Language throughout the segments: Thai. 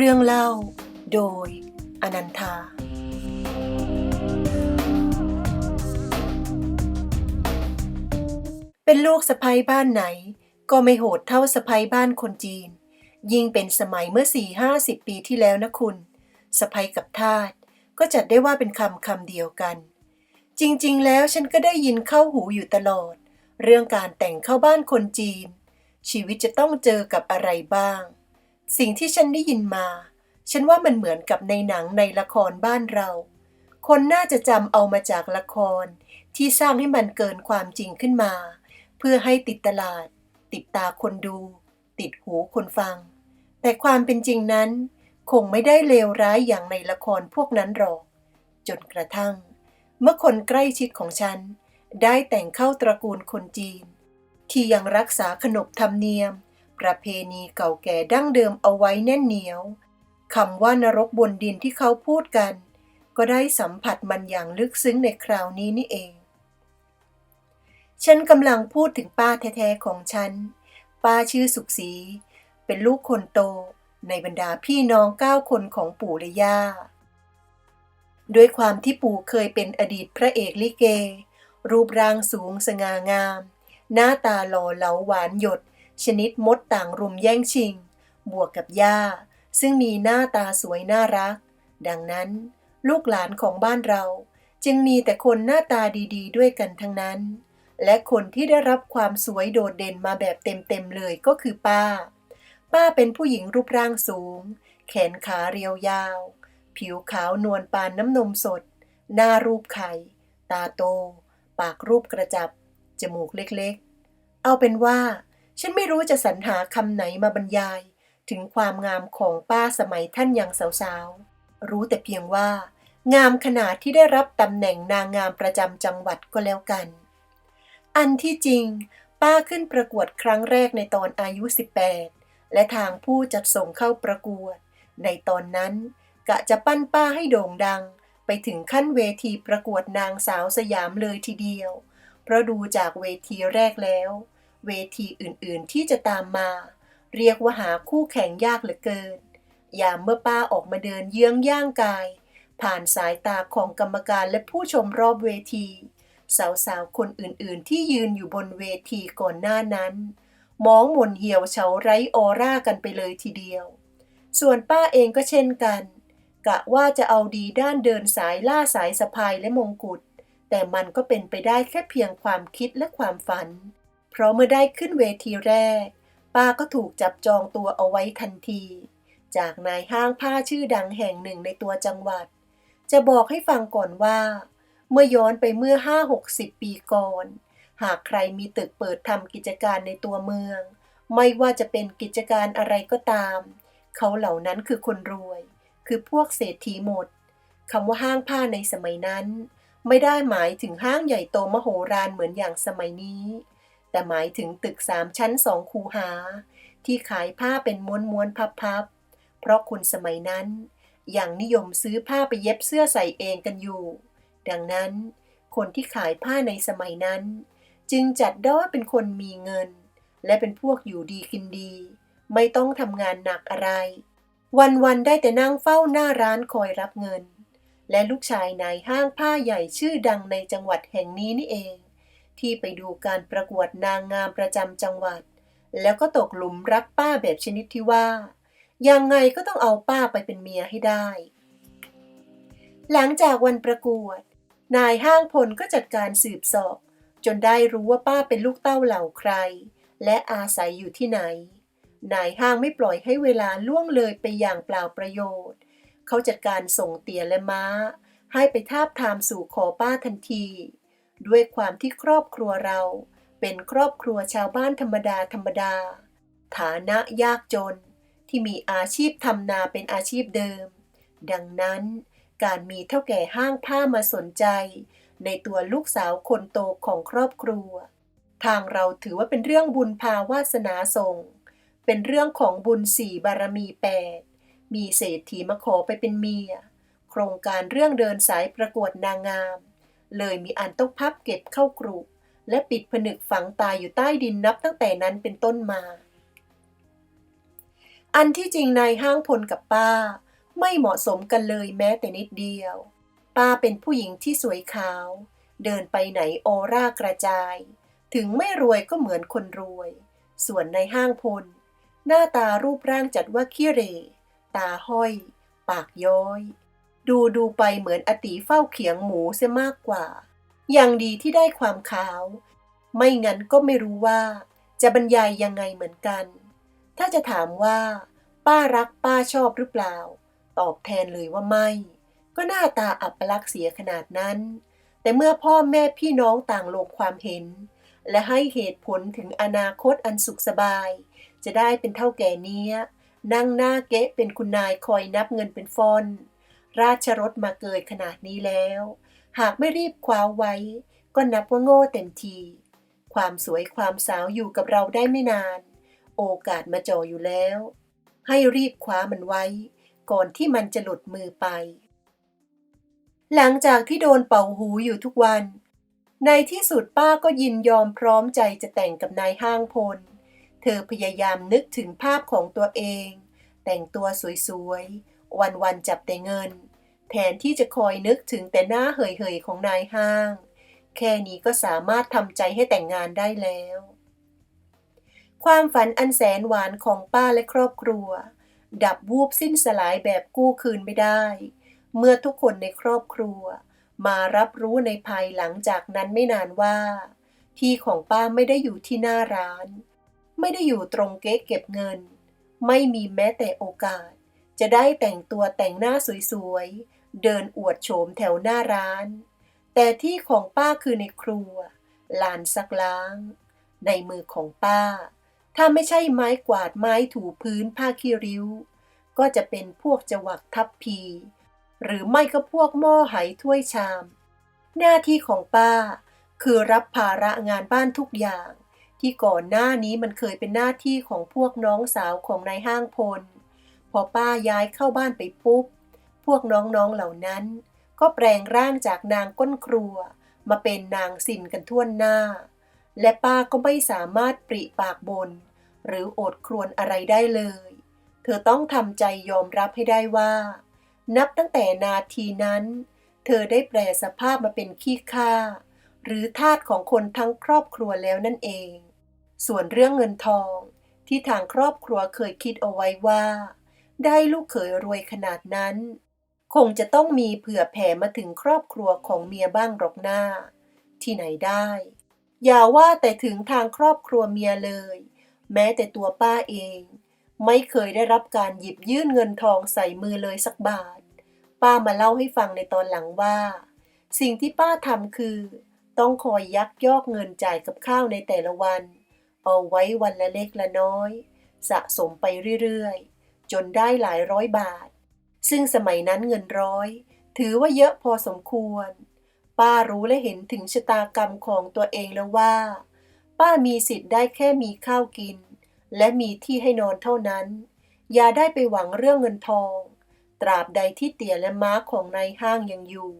เรื่องเล่า โดย อนันทา เป็นลูกสะใภ้บ้านไหน ก็ไม่โหดเท่าสะใภ้บ้านคนจีน ยิ่งเป็นสมัยเมื่อสี่ห้าสิบปีที่แล้วนะคุณสะใภ้กับทาสก็จัดได้ว่าเป็นคำคำเดียวกัน จริงๆ แล้วฉันก็ได้ยินเข้าหูอยู่ตลอด เรื่องการแต่งเข้าบ้านคนจีน ชีวิตจะต้องเจอกับอะไรบ้าง สิ่งที่ฉันได้ยินมา ฉันว่ามันเหมือนกับในหนังในละครบ้านเรา คนน่าจะจำเอามาจากละคร ที่สร้างให้มันเกินความจริงขึ้นมา เพื่อให้ติดตลาด ติดตาคนดู ติดหูคนฟัง แต่ความเป็นจริงนั้น คงไม่ได้เลวร้ายอย่างในละครพวกนั้นหรอก จนกระทั่ง เมื่อคนใกล้ชิดของฉัน ได้แต่งเข้าตระกูลคนจีน ที่ยังรักษาขนบธรรมเนียม ประเพณีเก่าแก่ดั้งเดิมเอาไว้แน่นเหนียวคำว่านรกบนดินที่เขาพูดกัน ก็ได้สัมผัสมันอย่างลึกซึ้งในคราวนี้นี่เอง ฉันกำลังพูดถึงป้าแท้ๆของฉัน ป้าชื่อสุขศรีเป็นลูกคนโตในบรรดาพี่น้องเก้าคนของปู่และย่าด้วยความที่ปู่เคยเป็นอดีตพระเอกลิเก รูปร่างสูงสง่างาม หน้าตาหล่อเหลาหวานหยด ชนิดมดต่างรุมแย่งชิง บวกกับย่า ซึ่งมีหน้าตาสวยน่ารัก ดังนั้น ลูกหลานของบ้านเรา จึงมีแต่คนหน้าตาดีๆ ด้วยกันทั้งนั้น และคนที่ได้รับความสวยโดดเด่นมาแบบเต็มๆเลยก็คือป้า ป้าเป็นผู้หญิงรูปร่างสูง แขนขาเรียวยาว ผิวขาวนวลปานน้ำนมสด หน้ารูปไข่ ตาโต ปากรูปกระจับ จมูกเล็กๆ เอาเป็นว่า ฉันไม่รู้จะสรรหาคำไหนมาบรรยาย ถึงความงามของป้าสมัยท่านยังสาวๆ รู้แต่เพียงว่า งามขนาดที่ได้รับตำแหน่งนางงามประจำจังหวัดก็แล้วกัน อันที่จริง ป้าขึ้นประกวดครั้งแรกในตอนอายุ 18 และทางผู้จัดส่งเข้าประกวด ในตอนนั้น กะจะปั้นป้าให้โด่งดัง ไปถึงขั้นเวทีประกวดนางสาวสยามเลยทีเดียว เพราะดูจากเวทีแรกแล้ว เวทีอื่นๆที่จะตามมา เรียกว่าหาคู่แข่งยากเหลือเกิน ยามเมื่อป้าออกมาเดินเยื้องย่างกาย ผ่านสายตาของกรรมการและผู้ชมรอบเวที สาวๆ คนอื่นๆ ที่ยืนอยู่บนเวทีก่อนหน้านั้น มองหม่นเหี่ยวเฉาไร้ออร่ากันไปเลยทีเดียว ส่วนป้าเองก็เช่นกันกะว่าจะเอาดีด้านเดินสายล่าสายสะพายและมงกุฎแต่มันก็เป็นไปได้แค่เพียงความคิดและความฝัน เพราะเมื่อได้ขึ้นเวทีแรก ป้าก็ถูกจับจองตัวเอาไว้ทันที จากนายห้างผ้าชื่อดังแห่งหนึ่งในตัวจังหวัด จะบอกให้ฟังก่อนว่า เมื่อย้อนไปเมื่อห้าหกสิบปีก่อน หากใครมีตึกเปิดทำกิจการในตัวเมือง ไม่ว่าจะเป็นกิจการอะไรก็ตาม เขาเหล่านั้นคือคนรวย คือพวกเศรษฐีหมดคำว่าห้างผ้าในสมัยนั้น ไม่ได้หมายถึงห้างใหญ่โตมโหฬารเหมือนอย่างสมัยนี้ แต่หมายถึงตึกสามชั้นสองคูหา ที่ขายผ้าเป็นม้วนม้วนพับๆ เพราะคนสมัยนั้นยังนิยมซื้อผ้าไปเย็บเสื้อใส่เองกันอยู่ ดังนั้น คนที่ขายผ้าในสมัยนั้น จึงจัดได้ว่าเป็นคนมีเงิน และเป็นพวกอยู่ดีกินดี ไม่ต้องทำงานหนักอะไร วันๆได้แต่นั่งเฝ้าหน้าร้านคอยรับเงิน และลูกชายนายห้างผ้าใหญ่ชื่อดังในจังหวัดแห่งนี้นี่เอง ที่ไปดูการประกวดนางงามประจำจังหวัด แล้วก็ตกหลุมรักป้าแบบชนิดที่ว่า ยังไงก็ต้องเอาป้าไปเป็นเมียให้ได้ หลังจากวันประกวด นายห้างพลก็จัดการสืบสอบ จนได้รู้ว่าป้าเป็นลูกเต้าเหล่าใคร และอาศัยอยู่ที่ไหน นายห้างไม่ปล่อยให้เวลาล่วงเลยไปอย่างเปล่าประโยชน์ เขาจัดการส่งเตียและม้า ให้ไปทาบทามสู่ขอป้าทันที ด้วยความที่ครอบครัวเราเป็นครอบครัวชาวบ้านธรรมดาธรรมดา ฐานะยากจนที่มีอาชีพทำนาเป็นอาชีพเดิม ดังนั้นการมีเท่าแก่ห้างผ้ามาสนใจ ในตัวลูกสาวคนโตของครอบครัว ทางเราถือว่าเป็นเรื่องบุญพาวาสนาส่ง เป็นเรื่องของบุญสี่บารมีแปดมีเศรษฐีมาขอไปเป็นเมีย โครงการเรื่องเดินสายประกวดนางงาม เลยมีอันต้องพับเก็บเข้ากรุและปิดผนึกฝังตายอยู่ใต้ดินนับตั้งแต่นั้นเป็นต้นมา อันที่จริงนายห้างพลกับป้า ไม่เหมาะสมกันเลยแม้แต่นิดเดียว ป้าเป็นผู้หญิงที่สวยขาว เดินไปไหนออร่ากระจาย ถึงไม่รวยก็เหมือนคนรวย ส่วนในห้างพล หน้าตารูปร่างจัดว่าขี้เรตาห้อย ปากย้อย ดูดูไปเหมือนอติเฝ้าเขียงหมูเสียมากกว่า อย่างดีที่ได้ความขาว ไม่งั้นก็ไม่รู้ว่า จะบรรยายยังไงเหมือนกัน ถ้าจะถามว่า ป้ารักป้าชอบหรือเปล่า ตอบแทนเลยว่าไม่ ก็หน้าตาอับปลักษ์เสียขนาดนั้น แต่เมื่อพ่อแม่พี่น้องต่างลงความเห็น และให้เหตุผลถึงอนาคตอันสุขสบาย จะได้เป็นเท่าแก่เนี้ยนั่งหน้าเก๊ะเป็นคุณนายคอยนับเงินเป็นฟอน ราชรถมาเกยขนาดนี้แล้ว หากไม่รีบคว้าไว้ ก็นับว่าโง่เต็มที ความสวยความสาวอยู่กับเราได้ไม่นาน โอกาสมาจ่ออยู่แล้ว ให้รีบคว้ามันไว้ ก่อนที่มันจะหลุดมือไป หลังจากที่โดนเป่าหูอยู่ทุกวัน ในที่สุดป้าก็ยินยอมพร้อมใจจะแต่งกับนายห้างพล เธอพยายามนึกถึงภาพของตัวเอง แต่งตัวสวยๆ วันๆจับแต่เงิน แทนที่จะคอยนึกถึงแต่หน้าเหยๆของนายห้าง แค่นี้ก็สามารถทำใจให้แต่งงานได้แล้ว ความฝันอันแสนหวานของป้าและครอบครัว ดับวูบสิ้นสลายแบบกู้คืนไม่ได้ เมื่อทุกคนในครอบครัว มารับรู้ในภายหลังจากนั้นไม่นานว่า ที่ของป้าไม่ได้อยู่ที่หน้าร้าน ไม่ได้อยู่ตรงเก๊ะเก็บเงิน ไม่มีแม้แต่โอกาส จะได้แต่งตัวแต่งหน้าสวยๆ เดินอวดโฉมแถวหน้าร้าน แต่ที่ของป้าคือในครัว ลานซักล้าง ในมือของป้า ถ้าไม่ใช่ไม้กวาดไม้ถูพื้นผ้าขี้ริ้ว ก็จะเป็นพวกจวักทับพี หรือไม่ก็พวกหม้อไหถ้วยชาม หน้าที่ของป้า คือรับภาระงานบ้านทุกอย่าง ที่ก่อนหน้านี้มันเคยเป็นหน้าที่ของพวกน้องสาวของนายห้างพล พอป้าย้ายเข้าบ้านไปปุ๊บ พวกน้องๆเหล่านั้น ก็แปลงร่างจากนางก้นครัว มาเป็นนางสินกันทั่วหน้า และป้าก็ไม่สามารถปริปากบน หรือโอดครวญอะไรได้เลย เธอต้องทำใจยอมรับให้ได้ว่า นับตั้งแต่นาทีนั้น เธอได้แปลสภาพมาเป็นขี้ข้าหรือทาสของคนทั้งครอบครัวแล้วนั่นเอง ส่วนเรื่องเงินทองที่ทางครอบครัวเคยคิดเอาไว้ว่า ได้ลูกเขยรวยขนาดนั้น คงจะต้องมีเผื่อแผ่มาถึงครอบครัวของเมียบ้างหรอกหน้า ที่ไหนได้ อย่าว่าแต่ถึงทางครอบครัวเมียเลย แม้แต่ตัวป้าเอง ไม่เคยได้รับการหยิบยื่นเงินทองใส่มือเลยสักบาท ป้ามาเล่าให้ฟังในตอนหลังว่า สิ่งที่ป้าทำคือ ต้องคอยยักยอกเงินจ่ายกับข้าวในแต่ละวัน เอาไว้วันละเล็กละน้อย สะสมไปเรื่อยๆ จนได้หลายร้อยบาท ซึ่งสมัยนั้นเงินร้อย ถือว่าเยอะพอสมควร ป้ารู้และเห็นถึงชะตากรรมของตัวเองแล้วว่า ป้ามีสิทธิ์ได้แค่มีข้าวกิน และมีที่ให้นอนเท่านั้น อย่าได้ไปหวังเรื่องเงินทอง ตราบใดที่เตี่ยและม้าของนายห้างยังอยู่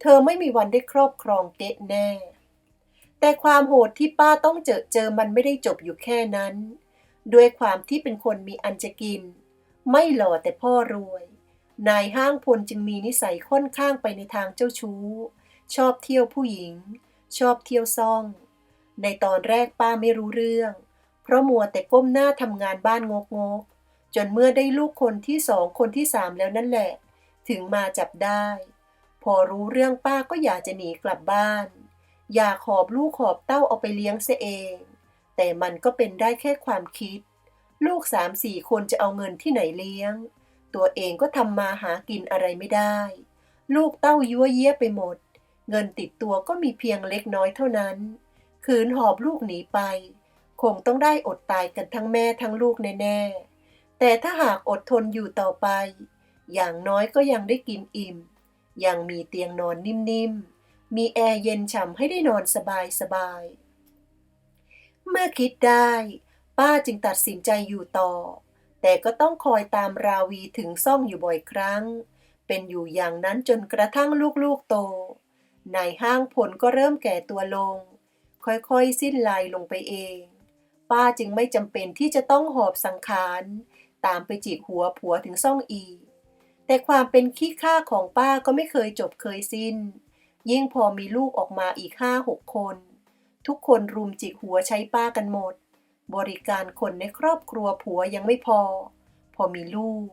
เธอไม่มีวันได้ครอบครองเกะแน่ แต่ความโหดที่ป้าต้องเจอเจอมันไม่ได้จบอยู่แค่นั้นด้วยความที่เป็นคนมีอันจะกิน ไม่หล่อแต่พ่อรวย นายห้างพลจึงมีนิสัยค่อนข้างไปในทางเจ้าชู้ ชอบเที่ยวผู้หญิง ชอบเที่ยวซ่อง ในตอนแรกป้าไม่รู้เรื่อง เพราะมัวแต่ก้มหน้าทำงานบ้านงกงกจนเมื่อได้ลูกคนที่สองคนที่สามแล้วนั่นแหละ ถึงมาจับได้ พอรู้เรื่องป้าก็อยากจะหนีกลับบ้าน อยากขอบลูกขอบเต้าเอาไปเลี้ยงเสียเอง แต่มันก็เป็นได้แค่ความคิด ลูกสามสี่คนจะเอาเงินที่ไหนเลี้ยง ตัวเองก็ทำมาหากินอะไรไม่ได้ ลูกเต้ายั่วเยี้ยไปหมด เงินติดตัวก็มีเพียงเล็กน้อยเท่านั้น คืนหอบลูกหนีไป คงต้องได้อดตายกันทั้งแม่ทั้งลูกแน่ๆ แต่ถ้าหากอดทนอยู่ต่อไป อย่างน้อยก็ยังได้กินอิ่ม ยังมีเตียงนอนนิ่มๆ มีแอร์เย็นฉ่ำให้ได้นอนสบายๆ เมื่อคิดได้ ป้าจึงตัดสินใจอยู่ต่อ แต่ก็ต้องคอยตามราวีถึงซ่องอยู่บ่อยครั้ง เป็นอยู่อย่างนั้นจนกระทั่งลูกๆโต นายห้างผลก็เริ่มแก่ตัวลง ค่อยๆ สิ้นลายลงไปเอง ป้าจึงไม่จำเป็นที่จะต้องหอบสังขาร ตามไปจิกหัวผัวถึงซ่องอีก แต่ความเป็นขี้ข้าของป้าก็ไม่เคยจบเคยสิ้น ยิ่งพอมีลูกออกมาอีกห้าหกคน ทุกคนรุมจิกหัวใช้ป้ากันหมด บริการคนในครอบครัวผัวยังไม่พอ พอมีลูก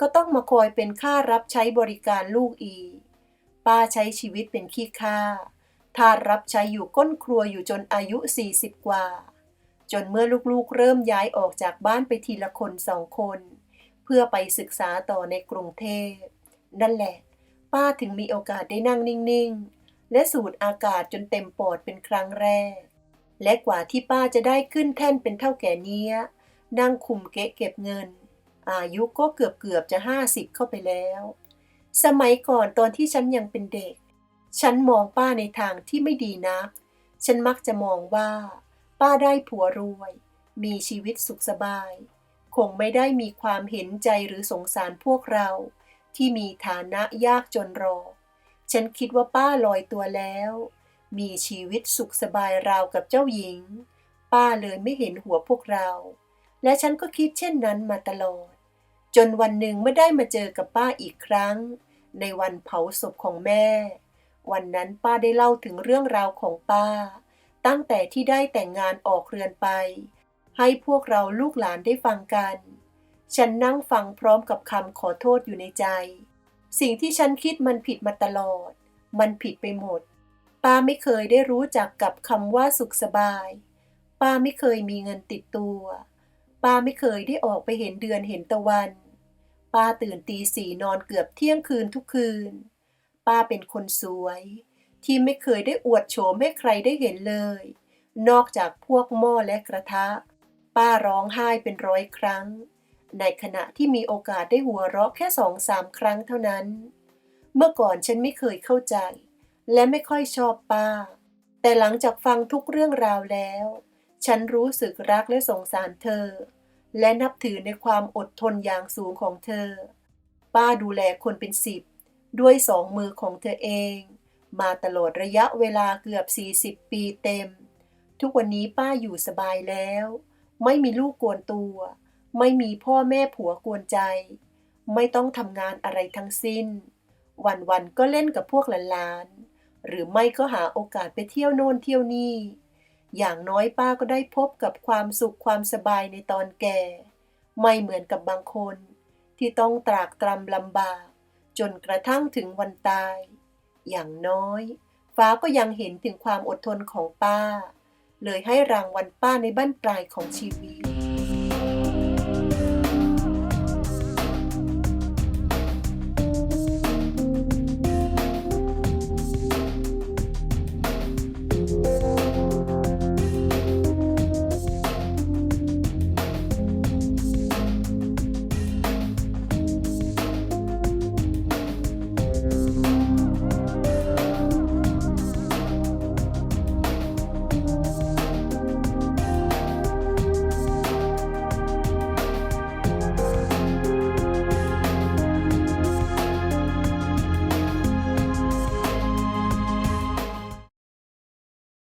ก็ต้องมาคอยเป็นค่ารับใช้บริการลูกอีก ป้าใช้ชีวิตเป็นขี้ข้าทารับใช้อยู่ก้นครัวอยู่จนอายุ 40 กว่า จนเมื่อลูกๆเริ่มย้ายออกจากบ้านไปทีละคนสองคน เพื่อไปศึกษาต่อในกรุงเทพ นั่นแหละ ป้าถึงมีโอกาสได้นั่งนิ่งๆ และสูดอากาศจนเต็มปอดเป็นครั้งแรก และกว่าที่ป้าจะได้ขึ้นแท่นเป็นเท่าแก่เนี้ย นั่งคุมเก๊ะเก็บเงิน อายุก็เกือบเกือบจะห้าสิบเข้าไปแล้ว สมัยก่อนตอนที่ฉันยังเป็นเด็ก ฉันมองป้าในทางที่ไม่ดีนัก ฉันมักจะมองว่า ป้าได้ผัวรวย มีชีวิตสุขสบาย คงไม่ได้มีความเห็นใจหรือสงสารพวกเรา ที่มีฐานะยากจนรอ ฉันคิดว่าป้าลอยตัวแล้ว มีชีวิตสุขสบายราวกับเจ้าหญิง ป้าเลยไม่เห็นหัวพวกเรา และฉันก็คิดเช่นนั้นมาตลอด จนวันหนึ่งเมื่อได้มาเจอกับป้าอีกครั้ง ในวันเผาศพของแม่ วันนั้นป้าได้เล่าถึงเรื่องราวของป้า ตั้งแต่ที่ได้แต่งงานออกเรือนไป ให้พวกเราลูกหลานได้ฟังกัน ฉันนั่งฟังพร้อมกับคำขอโทษอยู่ในใจ สิ่งที่ฉันคิดมันผิดมาตลอด มันผิดไปหมด ป้าไม่เคยได้รู้จักกับคำว่าสุขสบาย ป้าไม่เคยมีเงินติดตัว ป้าไม่เคยได้ออกไปเห็นเดือนเห็นตะวัน ป้าตื่นตีสี่นอนเกือบเที่ยงคืนทุกคืน ป้าเป็นคนสวย ที่ไม่เคยได้อวดโฉมให้ใครได้เห็นเลย นอกจากพวกหม้อและกระทะ ป้าร้องไห้เป็นร้อยครั้ง ในขณะที่มีโอกาสได้หัวเราะแค่สองสามครั้งเท่านั้น เมื่อก่อนฉันไม่เคยเข้าใจ และไม่ค่อยชอบป้า แต่หลังจากฟังทุกเรื่องราวแล้ว ฉันรู้สึกรักและสงสารเธอ และนับถือในความอดทนอย่างสูงของเธอ ป้าดูแลคนเป็นสิบ ด้วยสองมือของเธอเอง มาตลอดระยะเวลาเกือบ 40 ปีเต็ม ทุกวันนี้ป้าอยู่สบายแล้ว ไม่มีลูกกวนตัว ไม่มีพ่อแม่ผัวกวนใจ ไม่ต้องทำงานอะไรทั้งสิ้น วันๆก็เล่นกับพวกหลานๆ หรือไม่ก็หาโอกาสไปเที่ยวโน่นเที่ยวนี่ อย่างน้อยป้าก็ได้พบกับความสุขความสบายในตอนแก่ ไม่เหมือนกับบางคน ที่ต้องตรากตรำลำบาก จนกระทั่งถึงวันตาย อย่างน้อย ฟ้าก็ยังเห็นถึงความอดทนของป้า เลยให้รางวัลป้าในบั้นปลายของชีวิต